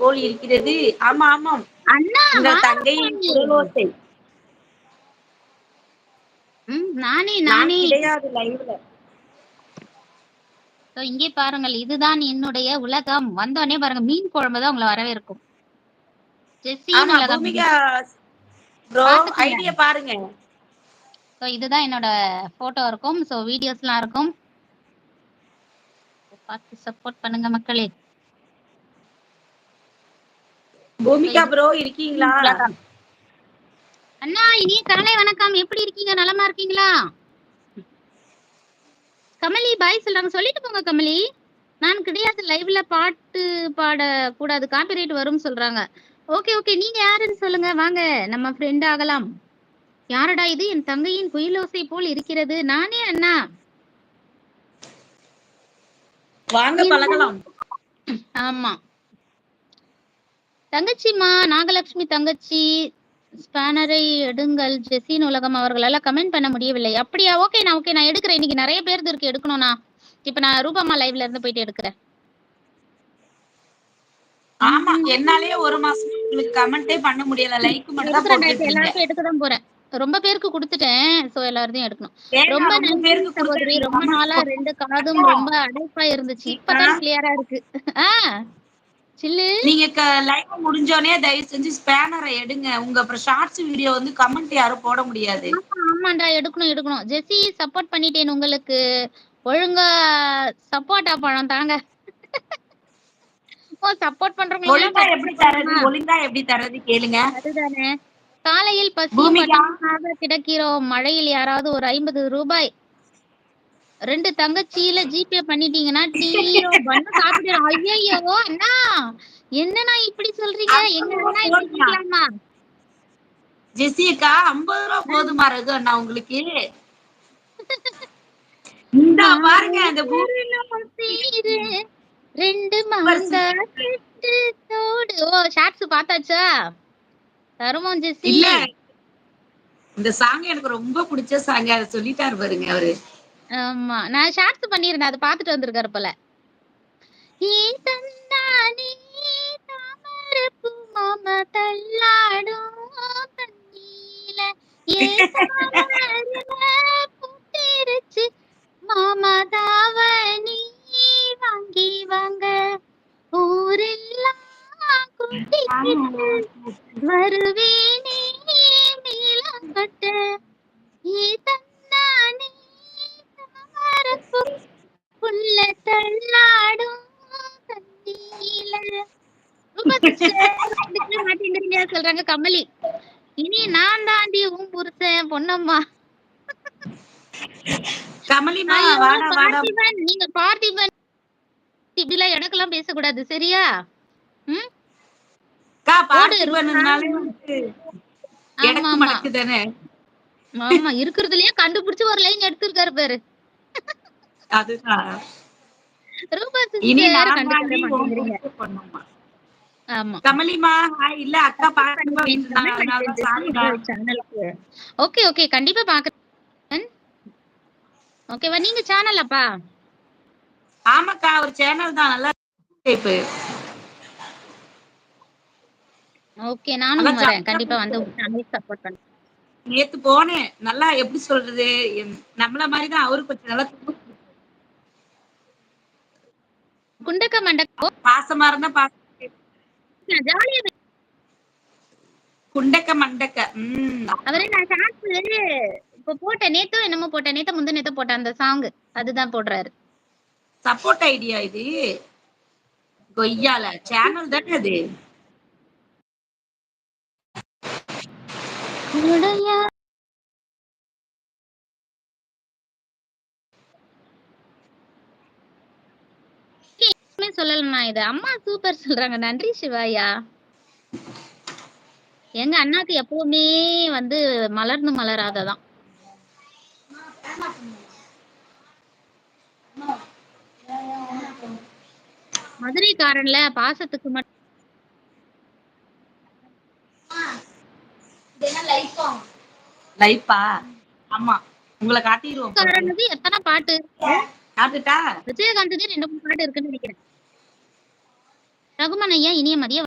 போல் இருக்கிறது. ஆமா ஆமாம் உங்கள் தங்கையின் குரலோசை நானே நான் கிடையாது லைவ்ல. இங்கே பாருங்கள். இதுதான் என்னுடைய உலகம். வந்தோடனே பாருங்க மீன் குழம்பு தான் உங்களை வரவேற்கும். பாருங்க. ஸோ இதுதான் என்னோட போட்டோ இருக்கும். ஸோ வீடியோஸ்லாம் இருக்கும். பார்த்து சப்போர்ட் பண்ணுங்க மக்களே. பூமிகா ப்ரோ இருக்கீங்களா. அண்ணா இனிய காலை வணக்கம். எப்படி இருக்கீங்க? நலமா இருக்கீங்களா? கமலி பாய் சொல்றாங்க. சொல்லிட்டு போங்க கமலி. நான் கிடையாது லைவ்ல பாட்டு பாட கூடாது. காப்பிரைட் வரும் சொல்றாங்க. ஓகே ஓகே நீங்க யாருன்னு சொல்லுங்க. வாங்க நம்ம ஃப்ரெண்ட் ஆகலாம். யாரடா இது? என் தங்கையின் குயிலோசை போல் இருக்கிறது. நானே அண்ணா. வாங்க பழகலாம். ஆமா. தங்கச்சிமா நாகலட்சுமி தங்கச்சி ஸ்பேனரை எடுங்கள். ஜெசின் உலகம் அவர்களால கமெண்ட் பண்ண முடியவில்லை. அப்படியா? ஓகே நான் ஓகே நான் எடுக்கிறேன். இன்னைக்கு நிறைய பேர் இருக்கு. எடுக்கணும்னா இப்ப நான் ரூபாமா லைவ்ல இருந்து போயிட்டு எடுக்கிறேன். ஆமா என்னாலயே ஒரு மாசம் உங்களுக்கு கமெண்டே பண்ண முடியல. லைக் மட்டும் தான் எல்லாருக்கும் எடுக்க தான் போறேன். ரொம்ப பேருக்கு கொடுத்துட்டேன். சோ எல்லாரையும் எடுக்கணும். ரொம்ப நன்றி ரொம்ப நாளா ரெண்டு காதும் ரொம்ப அடைப்பா இருந்துச்சு இப்பதான் கிளியரா இருக்கு. ஆ. சில்லு நீங்க லைவ் முடிஞ்சோனே தயவு செஞ்சு ஸ்பேனரை எடுங்க. உங்க அப்புறம் ஷார்ட்ஸ் வீடியோ வந்து கமெண்ட் யாரும் போட முடியாது. ஆமா, ஆமாண்டா எடுக்கணும் எடுக்கணும். ஜெசி சப்போர்ட் பண்ணிட்டேன் உங்களுக்கு. ஒழுங்கா சப்போர்ட்டா பழம் தாங்க. ஓ சப்போர்ட் பண்றவங்க ஒழுங்கா எப்படி தரது ஒழுங்கா எப்படி தரது கேளுங்க. அதுதானே. காலையில் பசி கிடக்கிறோம். மழையில் யாராவது ஒரு ஐம்பது ரூபாய் ரெண்டு தங்கச்சியில ஜிபே பண்ணிட்டீங்கன்னா டீரோ பண்ணு சாப்பிடுறோம் ஐயோ அண்ணா என்னண்ணா இப்படி சொல்றீங்க? எங்க அண்ணா இப்படி கேட்கலாமா ஜெசிகா ஐம்பது ரூபா போதுமா ரகு அண்ணா உங்களுக்கு? இந்த பாருங்க அந்த ரெண்டு தோடு. ஓ ஷார்ட்ஸ் பார்த்தாச்சா? தருமம் ஜெசி. இல்ல. இந்த சாங் எனக்கு ரொம்ப பிடிச்ச சாங் அதை சொல்லிட்டாரு பாருங்க அவரு. ஆமா. நான் ஷார்ட்ஸ் பண்ணியிருந்தேன். அதை பார்த்துட்டு வந்திருக்காரு போல. ஏன் தந்தானே தாமரைப்பூ மாமா தள்ளாடும் ஏன் தாமரை பூத்திருச்சு மாமா தாவணி வாங்கி வாங்க? ஊரெல்லாம் கூட்டிக்கிட்டு வருவேனே. சொல்றாங்க கமலி. இனி நான் தாண்டி உன் புருஷன் பொன்னம்மா. கமலிமா வாடா பார்த்திபன் நீங்க பார்த்திபன். இப்படிலாம் எனக்கெல்லாம் பேசக்கூடாது சரியா? ம்? அக்கா போடு, பார்த்திபன்னாலே வந்து ஆமா. எனக்கு ஆமா மடக்கு தானே? ஆமா இருக்கிறதுலயே கண்டுபிடிச்சு ஒரு லைன் எடுத்திருக்காரு பாரு. அதுதான். ஆமா. கமலிமா ஹாய் இல்ல அக்கா பாக்கணுமா சாரிடா சேனலுக்கு ஓகே ஓகே கண்டிப்பா பாக்குறேன். ஓகேவா நீங்க சேனலப்பா ஆமாக்கா ஒரு சேனல் தான். நல்லா இப்ப. ஓகே நானும் வரேன். கண்டிப்பா வந்து சேனல் சப்போர்ட் பண்றேன் நேத்து போனேன். நல்லா எப்படி சொல்றது? நம்மள மாதிரிதான் அவரு கொஞ்சம் நல்லா மண்டக்க பாசமா இருந்தா ஜாலியா குண்டக்க மண்டக்க. அவரே நான் ஷார்ட்ஸ் இப்ப போட்ட நேத்தோ என்னமோ போட்ட நேத்த முந்த நேத்த போட்ட அந்த சாங் அதுதான் போடுறாரு. சப்போர்ட் ஐடியா இது. கொய்யால. சேனல் தானே அது? எதுவுமே சொல்லலண்ணா இது. அம்மா சூப்பர் சொல்றாங்க. நன்றி சிவாயா. எங்க அண்ணாக்கு எப்பவுமே வந்து மலர்ந்து மலராததான். மதுரைக்காரன்ல பாசத்துக்கு மட்டும் லைப்பா? ஆமா. உங்களை காட்டிடுவோம் காரனுக்கு எத்தனை பாட்டு? காட்டுட்டா? விஜயகாந்த் ரெண்டு மூணு பாட்டு இருக்குன்னு நினைக்கிறேன். ரகுமான் ஐயா இனிய மதிய